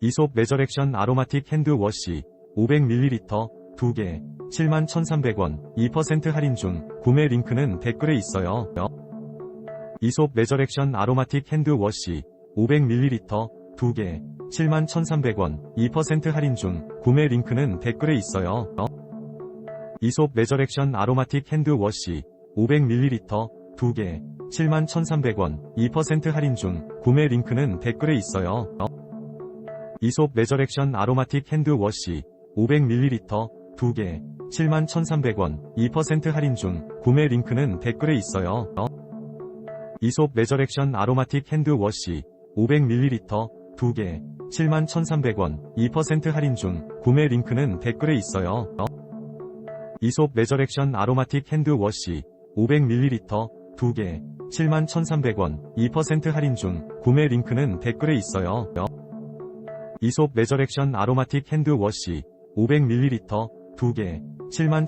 이솝 레저렉션 아로마틱 핸드워시 500ml 2개 71,300원 2% 할인 중 구매 링크는 댓글에 있어요. 이솝 레저렉션 아로마틱 핸드워시 500ml 2개 71,300원 2% 할인 중 구매 링크는 댓글에 있어요. 이솝 레저렉션 아로마틱 핸드워시 500ml 2개 71,300원 2% 할인 중 구매 링크는 댓글에 있어요. 이솝 레저렉션 아로마틱 핸드워시 500ml 2개 71,300원 2% 할인 중 구매 링크는 댓글에 있어요. 이솝 레저렉션 아로마틱 핸드워시 500ml 2개 71,300원 2% 할인 중 구매 링크는 댓글에 있어요. 이솝 레저렉션 아로마틱 핸드워시 500ml 2개 71,300원 2% 할인 중 구매 링크는 댓글에 있어요. 이솝 레저렉션 아로마틱 핸드워시 500ml 2개 71,300원